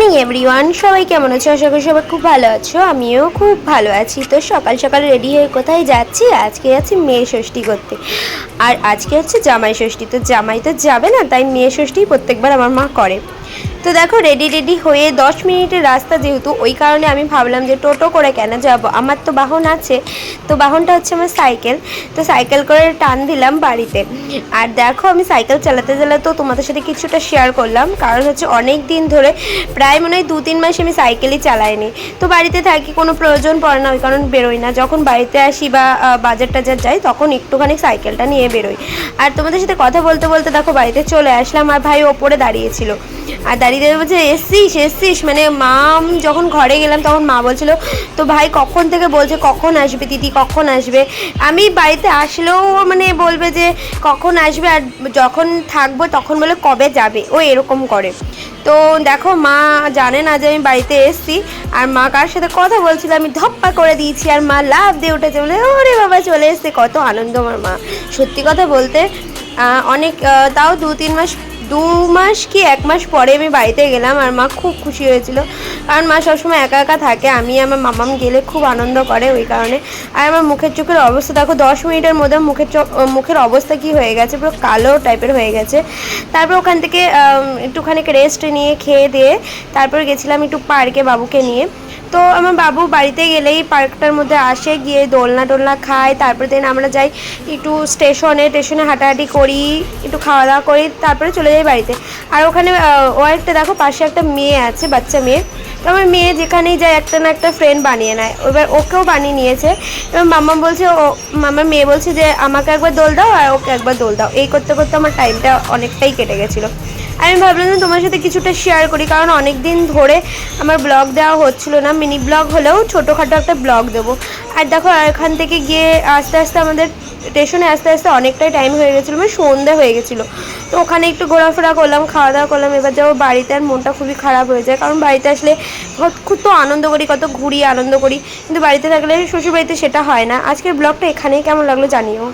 Morning everyone সবাই কেমন আছো? আশা করি সবাই খুব ভালো আছো। আমিও খুব ভালো আছি। তো সকাল সকাল রেডি হয়ে কোথায় যাচ্ছি? আজকে যাচ্ছি মেয়ে ষষ্ঠী করতে। আর আজকে হচ্ছে জামাই ষষ্ঠী। তো জামাই তো যাবে না, তাই মেয়ে ষষ্ঠী প্রত্যেকবার আমার মা করে। তো দেখো রেডি রেডি হয়ে দশ মিনিটের রাস্তা যেহেতু, ওই কারণে আমি ভাবলাম যে টোটো করে কেন যাব? আমার তো বাহন আছে, তো বাহনটা হচ্ছে আমার সাইকেল, তো সাইকেল করে টান দিলাম বাড়িতে। আর দেখো, আমি সাইকেল চালাতে চালাতেও তোমাদের সাথে কিছুটা শেয়ার করলাম, কারণ হচ্ছে অনেক দিন ধরে, প্রায় মনে হয় দু তিন মাস আমি সাইকেলই চালাইনি। তো বাড়িতে থাকি, কোনো প্রয়োজন পড়ে না, ওই কারণ বেরোই না। যখন বাড়িতে আসি বা বাজার টাজার যাই, তখন একটুখানি সাইকেলটা নিয়ে বেরোই। আর তোমাদের সাথে কথা বলতে বলতে দেখো, বাড়িতে চলে আসলাম, আর ভাই ওপরে দাঁড়িয়েছিল আর দাঁড়িয়ে বলছে, এসছিস এসছিস? মানে মা যখন ঘরে গেলাম তখন মা বলছিল, তো ভাই কখন থেকে বলছে, কখন আসবে দিদি, কখন আসবে? আমি বাড়িতে আসলেও মানে বলবে যে, কখন আসবে? আর যখন থাকব তখন বলে, কবে যাবে? ও এরকম করে। তো দেখো, মা জানে না যে আমি বাড়িতে এসেছি, আর মা কার সাথে কথা বলছিল, আমি ধপ্পা করে দিয়েছি, আর মা লাভ দিয়ে উঠেছে। বলে, ওরে বাবা, চলে এসছে, কত আনন্দ আমার মা। সত্যি কথা বলতে অনেক তাও দু তিন মাস, দু মাস কি এক মাস পরে আমি বাড়িতে গেলাম আর মা খুব খুশি হয়েছিল। কারণ মা সবসময় একা একা থাকে, আমি আমার মামাম গেলে খুব আনন্দ করে ওই কারণে। আর আমার মুখের চোখের অবস্থা, দেখো দশ মিনিটের মধ্যে মুখের চোখ মুখের অবস্থা কি হয়ে গেছে, পুরো কালো টাইপের হয়ে গেছে। তারপর ওখান থেকে একটুখানি রেস্ট নিয়ে খেয়ে দিয়ে, তারপর গেছিলাম একটু পার্কে বাবুকে নিয়ে। তো আমার বাবু বাড়িতে গেলেই পার্কটার মধ্যে আসে, গিয়ে দোলনা টোলনা খায়, তারপরে দেন আমরা যাই একটু স্টেশনে স্টেশনে হাঁটাহাঁটি করি, একটু খাওয়া দাওয়া করি, তারপরে চলে যাই বাড়িতে। আর ওখানে ও একটা দেখো পাশে একটা মেয়ে আছে, বাচ্চা মেয়ে। তো আমার মেয়ে যেখানেই যায় একটা না একটা ফ্রেন্ড বানিয়ে নেয়। এবার ওকেও বানিয়ে নিয়েছে। এবার মাম্মা বলছে, ও আমার মেয়ে বলছে যে, আমাকে একবার দোল দাও আর ওকে একবার দোল দাও। এই করতে করতে আমার টাইমটা অনেকটাই কেটে গেছিল। আমি ভাবলাম যে তোমার সাথে কিছুটা শেয়ার করি, কারণ অনেক দিন ধরে আমার ব্লগ দেওয়া হচ্ছিল না মিনি ব্লগ হলেও ছোটোখাটো একটা ব্লগ দেবো। আর দেখো, এখান থেকে গিয়ে আস্তে আস্তে আমাদের স্টেশনে আস্তে আস্তে অনেকটাই টাইম হয়ে গেছিল মানে সন্ধ্যা হয়ে গেছিল। তো ওখানে একটু ঘোরাফেরা করলাম খাওয়া দাওয়া করলাম, এবার যাব বাড়িতে আর মনটা খুবই খারাপ হয়ে যায়, কারণ বাড়িতে আসলে খুব তো আনন্দ করি, কত ঘুরি আনন্দ করি, কিন্তু বাড়িতে থাকলে শ্বশুরবাড়িতে সেটা হয় না। আজকের ব্লগটা এখানেই, কেমন লাগল জানিও।